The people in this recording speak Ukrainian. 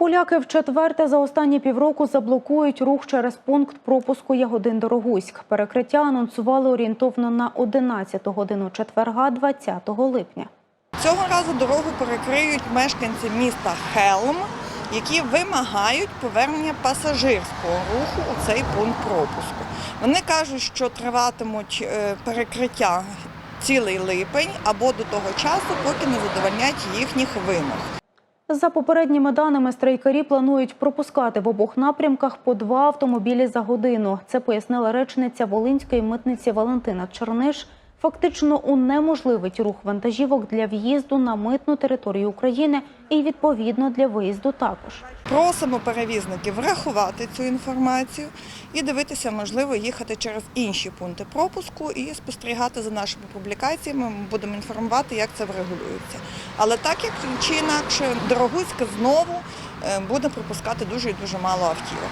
Поляки вчетверте за останні півроку заблокують рух через пункт пропуску Ягодин-Дорогуськ. Перекриття анонсували орієнтовно на 11 годину четверга, 20 липня. Цього разу дорогу перекриють мешканці міста Хелм, які вимагають повернення пасажирського руху у цей пункт пропуску. Вони кажуть, що триватимуть е, перекриття цілий липень або до того часу, поки не задовольнять їхніх вимог. За попередніми даними, страйкарі планують пропускати в обох напрямках по два автомобілі за годину. Це пояснила речниця Волинської митниці Валентина Черниш. Фактично унеможливить рух вантажівок для в'їзду на митну територію України і відповідно для виїзду також. Просимо перевізників врахувати цю інформацію і дивитися, можливо, їхати через інші пункти пропуску і спостерігати за нашими публікаціями. Ми будемо інформувати, як це врегулюється. Але так як чи інакше, Дорогуська знову е, буде пропускати дуже і дуже мало автівок.